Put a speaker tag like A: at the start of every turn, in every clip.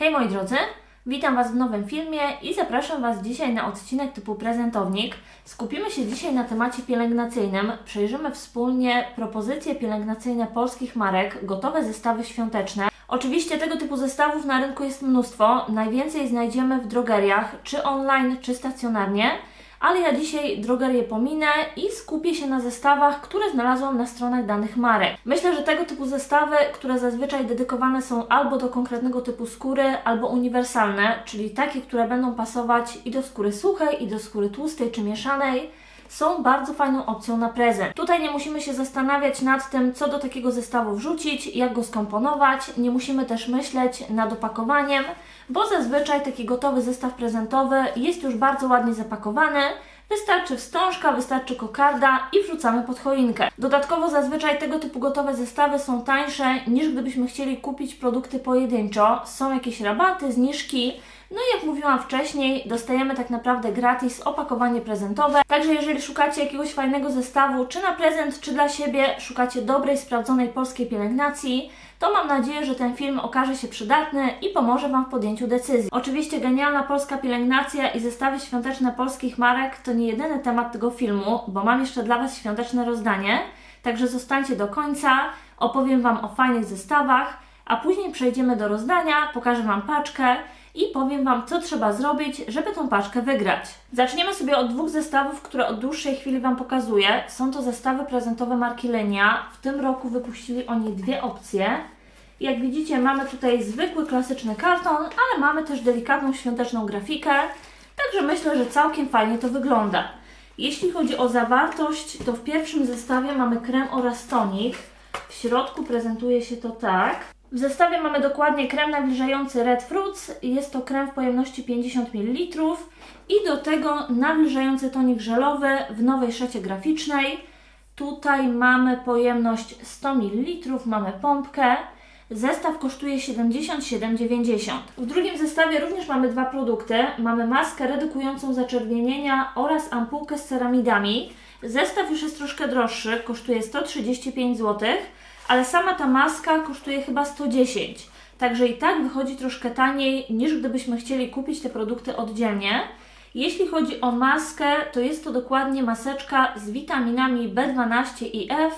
A: Hej moi drodzy, witam Was w nowym filmie i zapraszam Was dzisiaj na odcinek typu prezentownik. Skupimy się dzisiaj na temacie pielęgnacyjnym. Przejrzymy wspólnie propozycje pielęgnacyjne polskich marek, gotowe zestawy świąteczne. Oczywiście tego typu zestawów na rynku jest mnóstwo. Najwięcej znajdziemy w drogeriach, czy online, czy stacjonarnie. Ale ja dzisiaj drogerię pominę i skupię się na zestawach, które znalazłam na stronach danych marek. Myślę, że tego typu zestawy, które zazwyczaj dedykowane są albo do konkretnego typu skóry, albo uniwersalne, czyli takie, które będą pasować i do skóry suchej, i do skóry tłustej czy mieszanej, są bardzo fajną opcją na prezent. Tutaj nie musimy się zastanawiać nad tym, co do takiego zestawu wrzucić, jak go skomponować. Nie musimy też myśleć nad opakowaniem, bo zazwyczaj taki gotowy zestaw prezentowy jest już bardzo ładnie zapakowany. Wystarczy wstążka, wystarczy kokarda i wrzucamy pod choinkę. Dodatkowo zazwyczaj tego typu gotowe zestawy są tańsze niż gdybyśmy chcieli kupić produkty pojedynczo. Są jakieś rabaty, zniżki. No i jak mówiłam wcześniej, dostajemy tak naprawdę gratis opakowanie prezentowe. Także jeżeli szukacie jakiegoś fajnego zestawu, czy na prezent, czy dla siebie, szukacie dobrej, sprawdzonej polskiej pielęgnacji, to mam nadzieję, że ten film okaże się przydatny i pomoże Wam w podjęciu decyzji. Oczywiście genialna polska pielęgnacja i zestawy świąteczne polskich marek to nie jedyny temat tego filmu, bo mam jeszcze dla Was świąteczne rozdanie, także zostańcie do końca, opowiem Wam o fajnych zestawach, a później przejdziemy do rozdania, pokażę Wam paczkę i powiem Wam, co trzeba zrobić, żeby tą paczkę wygrać. Zaczniemy sobie od dwóch zestawów, które od dłuższej chwili Wam pokazuję. Są to zestawy prezentowe marki Lenia. W tym roku wypuścili oni dwie opcje. Jak widzicie, mamy tutaj zwykły, klasyczny karton, ale mamy też delikatną świąteczną grafikę. Także myślę, że całkiem fajnie to wygląda. Jeśli chodzi o zawartość, to w pierwszym zestawie mamy krem oraz tonik. W środku prezentuje się to tak. W zestawie mamy dokładnie krem nawilżający Red Fruits. Jest to krem w pojemności 50 ml i do tego nawilżający tonik żelowy w nowej szecie graficznej. Tutaj mamy pojemność 100 ml, mamy pompkę. Zestaw kosztuje 77,90. W drugim zestawie również mamy dwa produkty. Mamy maskę redukującą zaczerwienienia oraz ampułkę z ceramidami. Zestaw już jest troszkę droższy, kosztuje 135 zł, ale sama ta maska kosztuje chyba 110. Także i tak wychodzi troszkę taniej niż gdybyśmy chcieli kupić te produkty oddzielnie. Jeśli chodzi o maskę, to jest to dokładnie maseczka z witaminami B12 i F,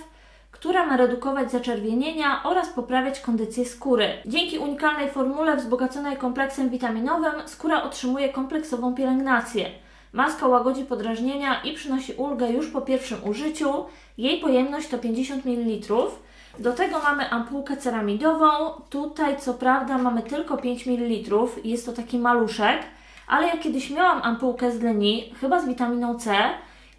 A: która ma redukować zaczerwienienia oraz poprawiać kondycję skóry. Dzięki unikalnej formule wzbogaconej kompleksem witaminowym skóra otrzymuje kompleksową pielęgnację. Maska łagodzi podrażnienia i przynosi ulgę już po pierwszym użyciu. Jej pojemność to 50 ml. Do tego mamy ampułkę ceramidową. Tutaj co prawda mamy tylko 5 ml. Jest to taki maluszek, ale ja kiedyś miałam ampułkę z Leni, chyba z witaminą C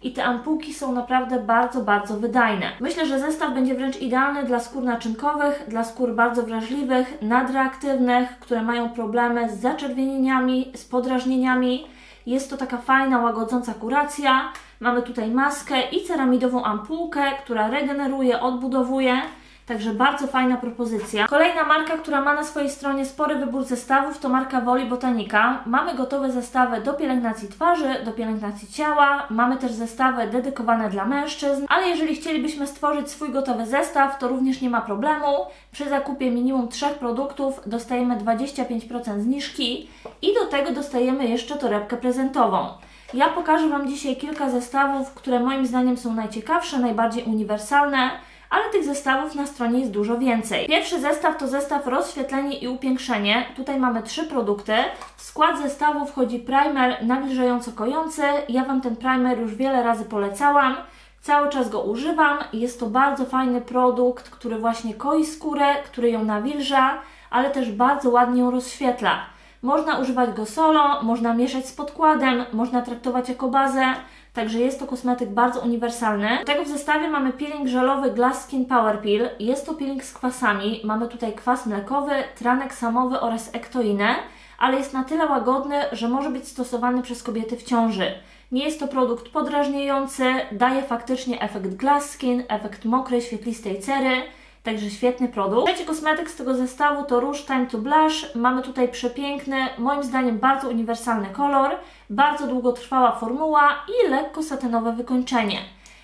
A: i te ampułki są naprawdę bardzo, bardzo wydajne. Myślę, że zestaw będzie wręcz idealny dla skór naczynkowych, dla skór bardzo wrażliwych, nadreaktywnych, które mają problemy z zaczerwienieniami, z podrażnieniami. Jest to taka fajna, łagodząca kuracja. Mamy tutaj maskę i ceramidową ampułkę, która regeneruje, odbudowuje. Także bardzo fajna propozycja. Kolejna marka, która ma na swojej stronie spory wybór zestawów, to marka Woli Botanika. Mamy gotowe zestawy do pielęgnacji twarzy, do pielęgnacji ciała. Mamy też zestawy dedykowane dla mężczyzn, ale jeżeli chcielibyśmy stworzyć swój gotowy zestaw, to również nie ma problemu. Przy zakupie minimum trzech produktów dostajemy 25% zniżki i do tego dostajemy jeszcze torebkę prezentową. Ja pokażę Wam dzisiaj kilka zestawów, które moim zdaniem są najciekawsze, najbardziej uniwersalne ale tych zestawów na stronie jest dużo więcej. Pierwszy zestaw to zestaw rozświetlenie i upiększenie. Tutaj mamy trzy produkty. W skład zestawu wchodzi primer nawilżająco kojący. Ja Wam ten primer już wiele razy polecałam. Cały czas go używam. Jest to bardzo fajny produkt, który właśnie koi skórę, który ją nawilża, ale też bardzo ładnie ją rozświetla. Można używać go solo, można mieszać z podkładem, można traktować jako bazę. Także jest to kosmetyk bardzo uniwersalny. Do tego w zestawie mamy peeling żelowy Glass Skin Power Peel. Jest to peeling z kwasami. Mamy tutaj kwas mlekowy, tranek samowy oraz ektoinę, ale jest na tyle łagodny, że może być stosowany przez kobiety w ciąży. Nie jest to produkt podrażniający, daje faktycznie efekt glass skin, efekt mokrej, świetlistej cery. Także świetny produkt. Trzeci kosmetyk z tego zestawu to róż Time to Blush. Mamy tutaj przepiękny, moim zdaniem bardzo uniwersalny kolor, bardzo długotrwała formuła i lekko satynowe wykończenie.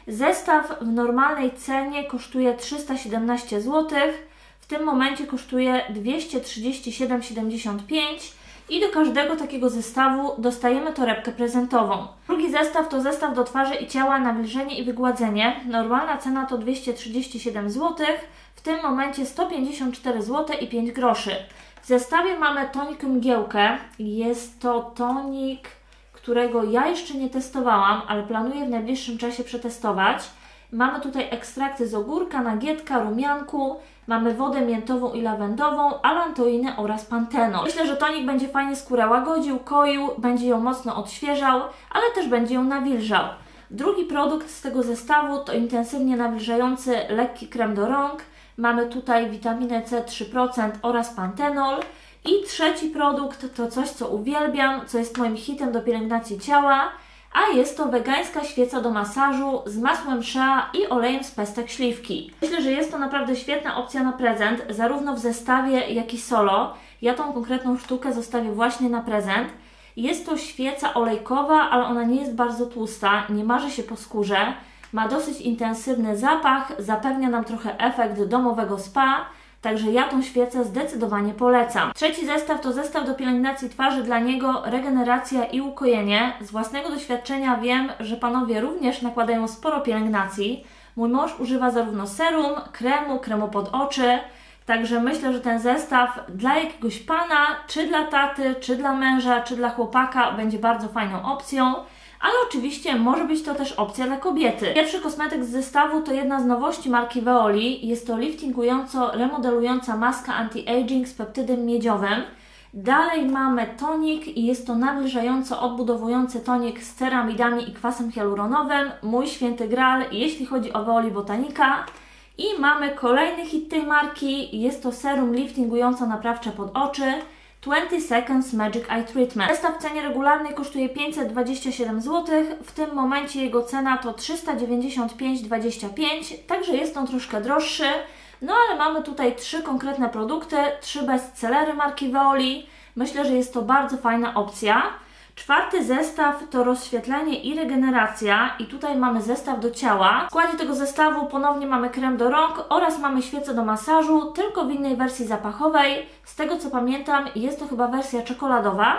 A: Zestaw w normalnej cenie kosztuje 317 zł. W tym momencie kosztuje 237,75 i do każdego takiego zestawu dostajemy torebkę prezentową. Drugi zestaw to zestaw do twarzy i ciała nawilżenie i wygładzenie. Normalna cena to 237 zł, w tym momencie 154 zł i 5 groszy. W zestawie mamy tonik mgiełkę. Jest to tonik, którego ja jeszcze nie testowałam, ale planuję w najbliższym czasie przetestować. Mamy tutaj ekstrakty z ogórka, nagietka, rumianku, mamy wodę miętową i lawendową, alantoinę oraz pantenol. Myślę, że tonik będzie fajnie skórę łagodził, koił, będzie ją mocno odświeżał, ale też będzie ją nawilżał. Drugi produkt z tego zestawu to intensywnie nawilżający lekki krem do rąk. Mamy tutaj witaminę C 3% oraz pantenol. I trzeci produkt to coś, co uwielbiam, co jest moim hitem do pielęgnacji ciała, a jest to wegańska świeca do masażu z masłem shea i olejem z pestek śliwki. Myślę, że jest to naprawdę świetna opcja na prezent, zarówno w zestawie, jak i solo. Ja tą konkretną sztukę zostawię właśnie na prezent. Jest to świeca olejkowa, ale ona nie jest bardzo tłusta, nie marzy się po skórze, ma dosyć intensywny zapach, zapewnia nam trochę efekt domowego spa, Także ja tą świecę zdecydowanie polecam. Trzeci zestaw to zestaw do pielęgnacji twarzy, dla niego regeneracja i ukojenie. Z własnego doświadczenia wiem, że panowie również nakładają sporo pielęgnacji. Mój mąż używa zarówno serum, kremu, kremu pod oczy. Także myślę, że ten zestaw dla jakiegoś pana, czy dla taty, czy dla męża, czy dla chłopaka będzie bardzo fajną opcją ale oczywiście może być to też opcja dla kobiety. Pierwszy kosmetyk z zestawu to jedna z nowości marki Veoli. Jest to liftingująco remodelująca maska anti-aging z peptydem miedziowym. Dalej mamy tonik i jest to nawilżająco odbudowujący tonik z ceramidami i kwasem hialuronowym. Mój święty gral, jeśli chodzi o Veoli Botanica. I mamy kolejny hit tej marki. Jest to serum liftingująco naprawcze pod oczy. 20 Seconds Magic Eye Treatment. Zestaw w cenie regularnej kosztuje 527 zł, w tym momencie jego cena to 395,25, także jest on troszkę droższy. No ale mamy tutaj trzy konkretne produkty, trzy bestsellery marki Veoli. Myślę, że jest to bardzo fajna opcja. Czwarty zestaw to rozświetlenie i regeneracja i tutaj mamy zestaw do ciała. W składzie tego zestawu ponownie mamy krem do rąk oraz mamy świecę do masażu, tylko w innej wersji zapachowej. Z tego co pamiętam jest to chyba wersja czekoladowa.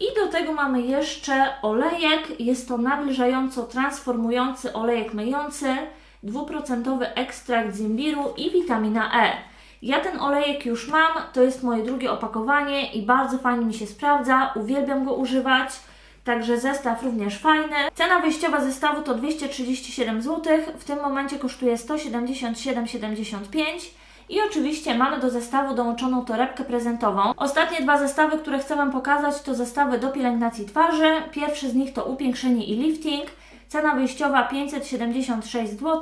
A: I do tego mamy jeszcze olejek, jest to nawilżająco transformujący olejek myjący, dwuprocentowy ekstrakt z imbiru i witamina E. Ja ten olejek już mam, to jest moje drugie opakowanie i bardzo fajnie mi się sprawdza, uwielbiam go używać. Także zestaw również fajny. Cena wyjściowa zestawu to 237 zł, w tym momencie kosztuje 177,75 i oczywiście mamy do zestawu dołączoną torebkę prezentową. Ostatnie dwa zestawy, które chcę Wam pokazać, to zestawy do pielęgnacji twarzy. Pierwszy z nich to upiększenie i lifting. Cena wyjściowa 576 zł,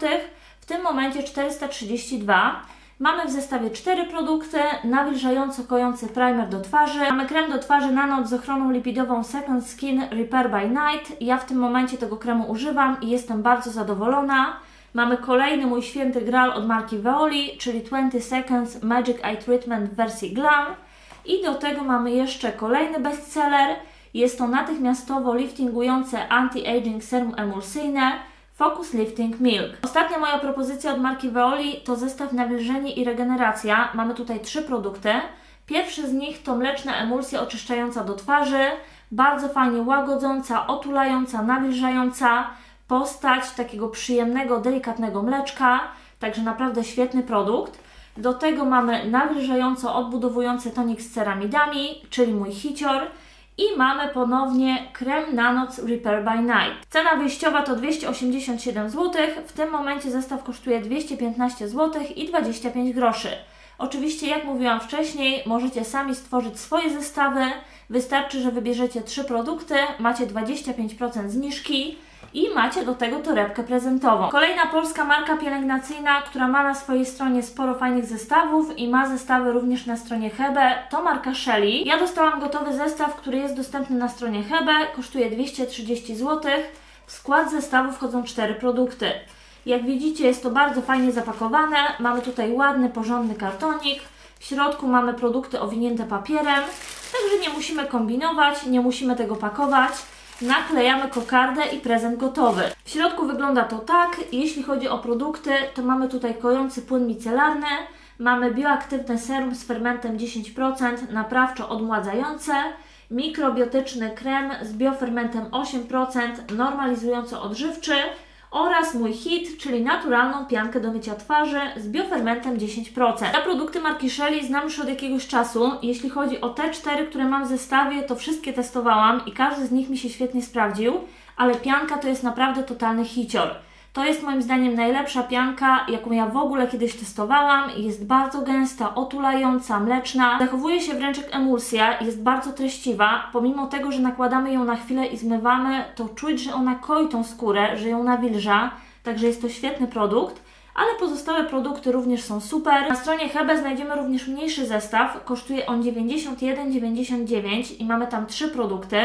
A: w tym momencie 432 Mamy w zestawie cztery produkty, nawilżająco kojący primer do twarzy. Mamy krem do twarzy na noc z ochroną lipidową Second Skin Repair by Night. Ja w tym momencie tego kremu używam i jestem bardzo zadowolona. Mamy kolejny mój święty gral od marki Veoli, czyli 20 Seconds Magic Eye Treatment w wersji Glam. I do tego mamy jeszcze kolejny bestseller. Jest to natychmiastowo liftingujące anti-aging serum emulsyjne Focus Lifting Milk. Ostatnia moja propozycja od marki Veoli to zestaw nawilżenie i regeneracja. Mamy tutaj trzy produkty. Pierwszy z nich to mleczna emulsja oczyszczająca do twarzy, bardzo fajnie łagodząca, otulająca, nawilżająca postać takiego przyjemnego, delikatnego mleczka, także naprawdę świetny produkt. Do tego mamy nawilżająco odbudowujący tonik z ceramidami, czyli mój hicior i mamy ponownie krem na noc Repair by Night. Cena wyjściowa to 287 zł, w tym momencie zestaw kosztuje 215 zł i 25 groszy. Oczywiście, jak mówiłam wcześniej, możecie sami stworzyć swoje zestawy. Wystarczy, że wybierzecie trzy produkty, macie 25% zniżki i macie do tego torebkę prezentową. Kolejna polska marka pielęgnacyjna, która ma na swojej stronie sporo fajnych zestawów i ma zestawy również na stronie Hebe, to marka Shelly. Ja dostałam gotowy zestaw, który jest dostępny na stronie Hebe, kosztuje 230 zł. W skład zestawu wchodzą cztery produkty. Jak widzicie, jest to bardzo fajnie zapakowane. Mamy tutaj ładny, porządny kartonik. W środku mamy produkty owinięte papierem, także nie musimy kombinować, nie musimy tego pakować naklejamy kokardę i prezent gotowy. W środku wygląda to tak. Jeśli chodzi o produkty, to mamy tutaj kojący płyn micelarny, Mamy bioaktywne serum z fermentem 10%, naprawczo odmładzające, mikrobiotyczny krem z biofermentem 8%, normalizująco odżywczy oraz mój hit, czyli naturalną piankę do mycia twarzy z biofermentem 10%. Te produkty marki Shelly znam już od jakiegoś czasu. Jeśli chodzi o te cztery, które mam w zestawie, to wszystkie testowałam i każdy z nich mi się świetnie sprawdził, ale pianka to jest naprawdę totalny hicior. To jest moim zdaniem najlepsza pianka, jaką ja w ogóle kiedyś testowałam. Jest bardzo gęsta, otulająca, mleczna. Zachowuje się wręcz jak emulsja, jest bardzo treściwa. Pomimo tego, że nakładamy ją na chwilę i zmywamy, to czuć, że ona koi tą skórę, że ją nawilża. Także jest to świetny produkt. Ale pozostałe produkty również są super. Na stronie Hebe znajdziemy również mniejszy zestaw. Kosztuje on 91,99 i mamy tam trzy produkty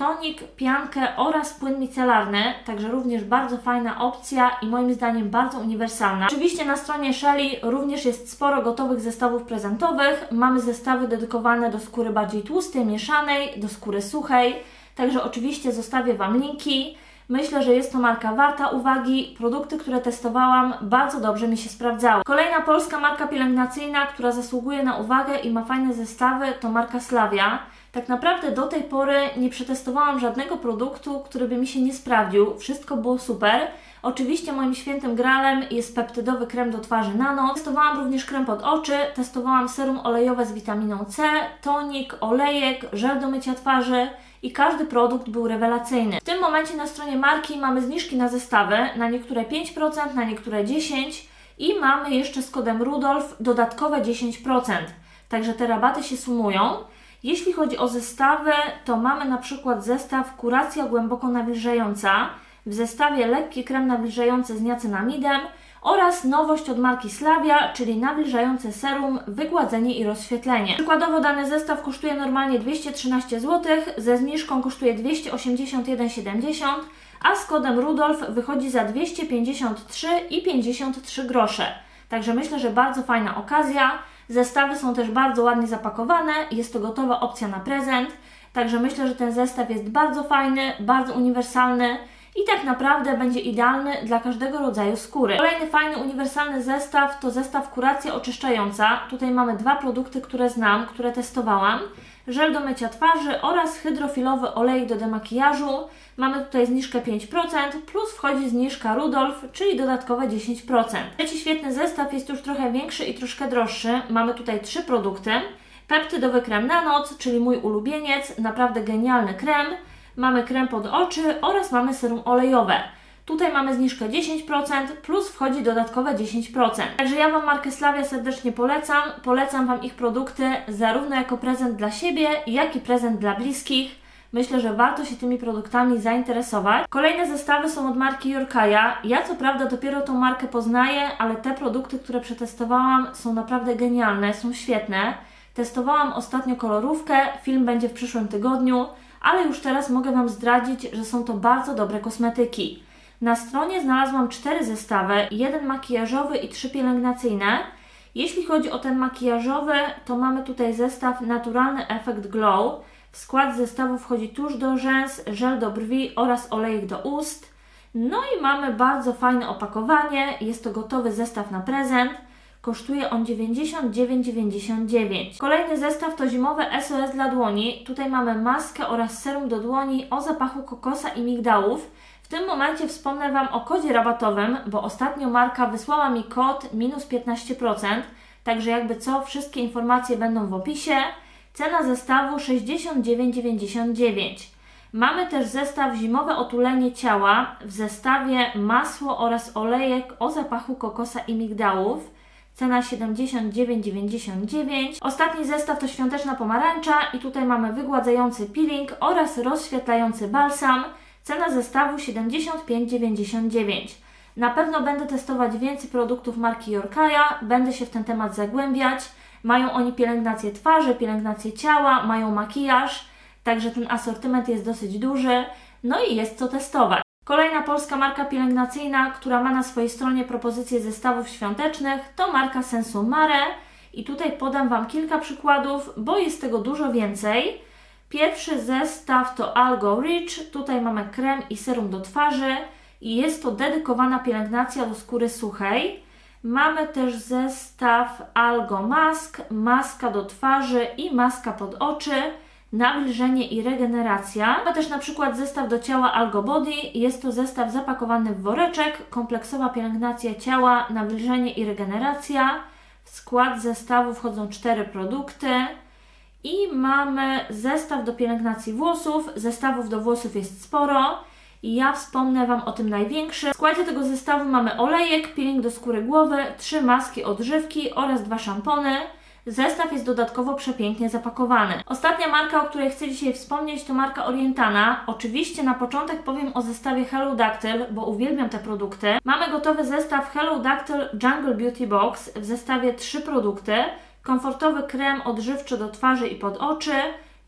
A: tonik, piankę oraz płyn micelarny, także również bardzo fajna opcja i moim zdaniem bardzo uniwersalna. Oczywiście na stronie Shelly również jest sporo gotowych zestawów prezentowych. Mamy zestawy dedykowane do skóry bardziej tłustej, mieszanej, do skóry suchej, także oczywiście zostawię Wam linki. Myślę, że jest to marka warta uwagi. Produkty, które testowałam, bardzo dobrze mi się sprawdzały. Kolejna polska marka pielęgnacyjna, która zasługuje na uwagę i ma fajne zestawy, to marka Slavia. Tak naprawdę do tej pory nie przetestowałam żadnego produktu, który by mi się nie sprawdził. Wszystko było super. Oczywiście moim świętym gralem jest peptydowy krem do twarzy Nano. Testowałam również krem pod oczy, testowałam serum olejowe z witaminą C, tonik, olejek, żel do mycia twarzy i każdy produkt był rewelacyjny. W tym momencie na stronie marki mamy zniżki na zestawy, na niektóre 5%, na niektóre 10% i mamy jeszcze z kodem Rudolf dodatkowe 10%. Także te rabaty się sumują. Jeśli chodzi o zestawy, to mamy na przykład zestaw kuracja głęboko nawilżająca, w zestawie lekki krem nawilżający z niacinamidem oraz nowość od marki Slavia, czyli nawilżające serum, wygładzenie i rozświetlenie. Przykładowo dany zestaw kosztuje normalnie 213 zł, ze zniżką kosztuje 281,70 a z kodem Rudolf wychodzi za 253,53 grosze. Także myślę, że bardzo fajna okazja. Zestawy są też bardzo ładnie zapakowane, jest to gotowa opcja na prezent. Także myślę, że ten zestaw jest bardzo fajny, bardzo uniwersalny i tak naprawdę będzie idealny dla każdego rodzaju skóry. Kolejny fajny, uniwersalny zestaw to zestaw kuracja oczyszczająca. Tutaj mamy dwa produkty, które znam, które testowałam. Żel do mycia twarzy oraz hydrofilowy olej do demakijażu. Mamy tutaj zniżkę 5%, plus wchodzi zniżka Rudolf, czyli dodatkowe 10%. Trzeci świetny zestaw jest już trochę większy i troszkę droższy. Mamy tutaj trzy produkty. Peptydowy krem na noc, czyli mój ulubieniec, naprawdę genialny krem mamy krem pod oczy oraz mamy serum olejowe. Tutaj mamy zniżkę 10%, plus wchodzi dodatkowe 10%. Także ja Wam markę Slavia serdecznie polecam. Polecam Wam ich produkty zarówno jako prezent dla siebie, jak i prezent dla bliskich. Myślę, że warto się tymi produktami zainteresować. Kolejne zestawy są od marki Yorkaya. Ja co prawda dopiero tą markę poznaję, ale te produkty, które przetestowałam są naprawdę genialne, są świetne. Testowałam ostatnio kolorówkę, film będzie w przyszłym tygodniu ale już teraz mogę Wam zdradzić, że są to bardzo dobre kosmetyki. Na stronie znalazłam cztery zestawy, jeden makijażowy i trzy pielęgnacyjne. Jeśli chodzi o ten makijażowy, to mamy tutaj zestaw Naturalny Efekt Glow. W skład zestawu wchodzi tusz do rzęs, żel do brwi oraz olejek do ust. No i mamy bardzo fajne opakowanie, jest to gotowy zestaw na prezent. Kosztuje on 99,99. Kolejny zestaw to zimowe SOS dla dłoni. Tutaj mamy maskę oraz serum do dłoni o zapachu kokosa i migdałów. Tym momencie wspomnę Wam o kodzie rabatowym, bo ostatnio marka wysłała mi kod minus 15%, także jakby co, wszystkie informacje będą w opisie. Cena zestawu 69,99. Mamy też zestaw zimowe otulenie ciała w zestawie masło oraz olejek o zapachu kokosa i migdałów. Cena 79,99. Ostatni zestaw to świąteczna pomarańcza i tutaj mamy wygładzający peeling oraz rozświetlający balsam. Cena zestawu 75,99. Na pewno będę testować więcej produktów marki Yorkaya, będę się w ten temat zagłębiać. Mają oni pielęgnację twarzy, pielęgnację ciała, mają makijaż, także ten asortyment jest dosyć duży. No i jest co testować. Kolejna polska marka pielęgnacyjna, która ma na swojej stronie propozycje zestawów świątecznych, to marka Sensu Mare. I tutaj podam Wam kilka przykładów, bo jest tego dużo więcej. Pierwszy zestaw to Algo Rich. Tutaj mamy krem i serum do twarzy i jest to dedykowana pielęgnacja do skóry suchej. Mamy też zestaw Algo Mask, maska do twarzy i maska pod oczy, nawilżenie i regeneracja. Mamy też na przykład zestaw do ciała Algo Body. Jest to zestaw zapakowany w woreczek, kompleksowa pielęgnacja ciała, nawilżenie i regeneracja. W skład zestawu wchodzą cztery produkty. I mamy zestaw do pielęgnacji włosów. Zestawów do włosów jest sporo. I ja wspomnę Wam o tym największym. W składzie tego zestawu mamy olejek, peeling do skóry głowy, trzy maski odżywki oraz dwa szampony. Zestaw jest dodatkowo przepięknie zapakowany. Ostatnia marka, o której chcę dzisiaj wspomnieć, to marka Orientana. Oczywiście na początek powiem o zestawie Hello Dactyl, bo uwielbiam te produkty. Mamy gotowy zestaw Hello Dactyl Jungle Beauty Box w zestawie trzy produkty. Komfortowy krem odżywczy do twarzy i pod oczy,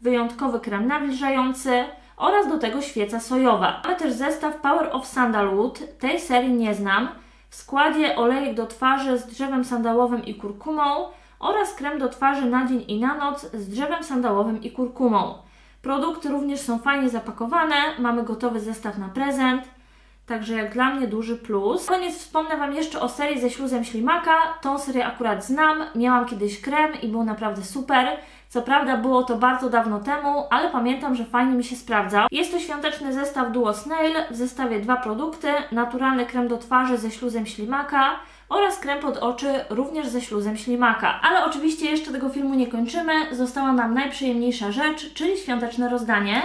A: wyjątkowy krem nawilżający oraz do tego świeca sojowa. Mamy też zestaw Power of Sandalwood. Tej serii nie znam. W składzie olejek do twarzy z drzewem sandałowym i kurkumą oraz krem do twarzy na dzień i na noc z drzewem sandałowym i kurkumą. Produkty również są fajnie zapakowane, mamy gotowy zestaw na prezent, także jak dla mnie duży plus. Koniec wspomnę Wam jeszcze o serii ze śluzem ślimaka. Tą serię akurat znam, miałam kiedyś krem i był naprawdę super. Co prawda było to bardzo dawno temu, ale pamiętam, że fajnie mi się sprawdzał. Jest to świąteczny zestaw Duo Snail, w zestawie dwa produkty, naturalny krem do twarzy ze śluzem ślimaka oraz krem pod oczy również ze śluzem ślimaka. Ale oczywiście jeszcze tego filmu nie kończymy, została nam najprzyjemniejsza rzecz, czyli świąteczne rozdanie.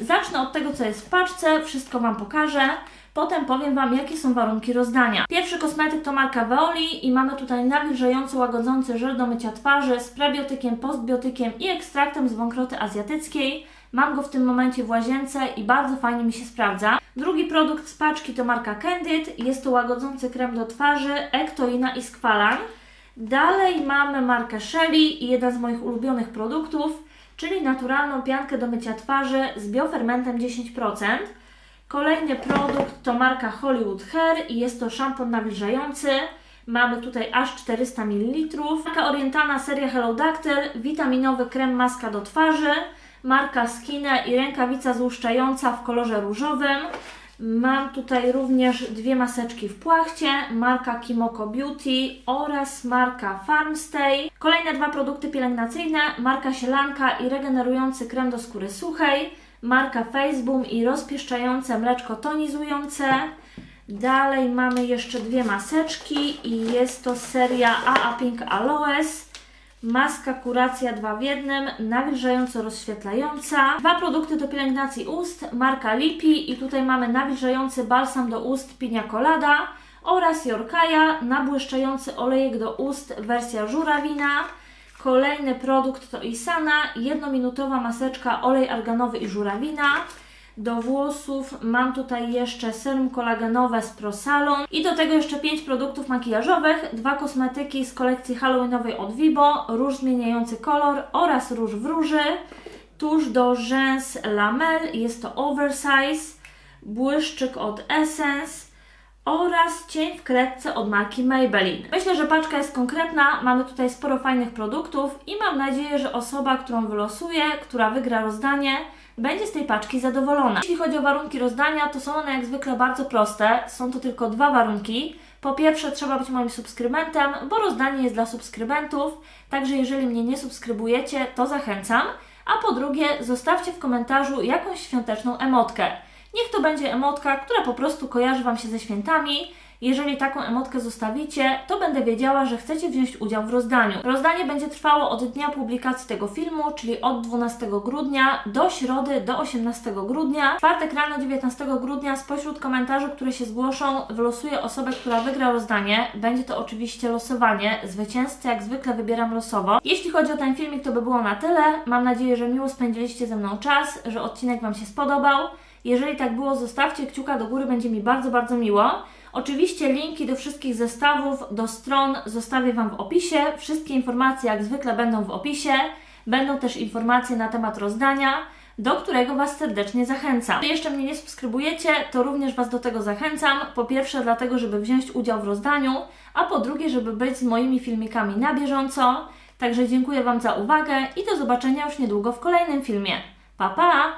A: Zacznę od tego, co jest w paczce, wszystko Wam pokażę. Potem powiem Wam, jakie są warunki rozdania. Pierwszy kosmetyk to marka Veoli i mamy tutaj nawilżający, łagodzący żel do mycia twarzy z prebiotykiem, postbiotykiem i ekstraktem z wąkroty azjatyckiej. Mam go w tym momencie w łazience i bardzo fajnie mi się sprawdza. Drugi produkt z paczki to marka Candid. Jest to łagodzący krem do twarzy, ektoina i skwalan. Dalej mamy markę Shelly i jeden z moich ulubionych produktów, czyli naturalną piankę do mycia twarzy z biofermentem 10%. Kolejny produkt to marka Hollywood Hair i jest to szampon nawilżający. Mamy tutaj aż 400 ml. Marka Orientana seria Hello Dactyl, witaminowy krem maska do twarzy. Marka Skinę i rękawica złuszczająca w kolorze różowym. Mam tutaj również dwie maseczki w płachcie, marka Kimoko Beauty oraz marka Farmstay. Kolejne dwa produkty pielęgnacyjne, marka Sielanka i regenerujący krem do skóry suchej, marka Faceboom i rozpieszczające mleczko tonizujące. Dalej mamy jeszcze dwie maseczki i jest to seria AA Pink Aloes. Maska kuracja 2 w 1, nawilżająco rozświetlająca. Dwa produkty do pielęgnacji ust, marka Lipi i tutaj mamy nawilżający balsam do ust Pina Colada oraz Jorkaja, nabłyszczający olejek do ust wersja żurawina. Kolejny produkt to Isana, jednominutowa maseczka olej arganowy i żurawina. Do włosów mam tutaj jeszcze serum kolagenowe z Prosalon i do tego jeszcze 5 produktów makijażowych, dwa kosmetyki z kolekcji halloweenowej od Vibo, róż zmieniający kolor oraz róż w róży, tusz do rzęs Lamel, jest to oversize, błyszczyk od Essence oraz cień w kredce od marki Maybelline. Myślę, że paczka jest konkretna, mamy tutaj sporo fajnych produktów i mam nadzieję, że osoba, którą wylosuję, która wygra rozdanie, będzie z tej paczki zadowolona. Jeśli chodzi o warunki rozdania, to są one jak zwykle bardzo proste. Są to tylko dwa warunki. Po pierwsze, trzeba być moim subskrybentem, bo rozdanie jest dla subskrybentów, także jeżeli mnie nie subskrybujecie, to zachęcam. A po drugie, zostawcie w komentarzu jakąś świąteczną emotkę. Niech to będzie emotka, która po prostu kojarzy Wam się ze świętami. Jeżeli taką emotkę zostawicie, to będę wiedziała, że chcecie wziąć udział w rozdaniu. Rozdanie będzie trwało od dnia publikacji tego filmu, czyli od 12 grudnia do środy do 18 grudnia. W czwartek rano 19 grudnia spośród komentarzy, które się zgłoszą, wylosuję osobę, która wygra rozdanie. Będzie to oczywiście losowanie. Zwycięzcę jak zwykle wybieram losowo. Jeśli chodzi o ten filmik, to by było na tyle. Mam nadzieję, że miło spędziliście ze mną czas, że odcinek Wam się spodobał. Jeżeli tak było, zostawcie kciuka do góry, będzie mi bardzo, bardzo miło. Oczywiście linki do wszystkich zestawów, do stron zostawię Wam w opisie. Wszystkie informacje jak zwykle będą w opisie. Będą też informacje na temat rozdania, do którego Was serdecznie zachęcam. Jeżeli jeszcze mnie nie subskrybujecie, to również Was do tego zachęcam. Po pierwsze dlatego, żeby wziąć udział w rozdaniu, a po drugie, żeby być z moimi filmikami na bieżąco. Także dziękuję Wam za uwagę i do zobaczenia już niedługo w kolejnym filmie. Pa, pa!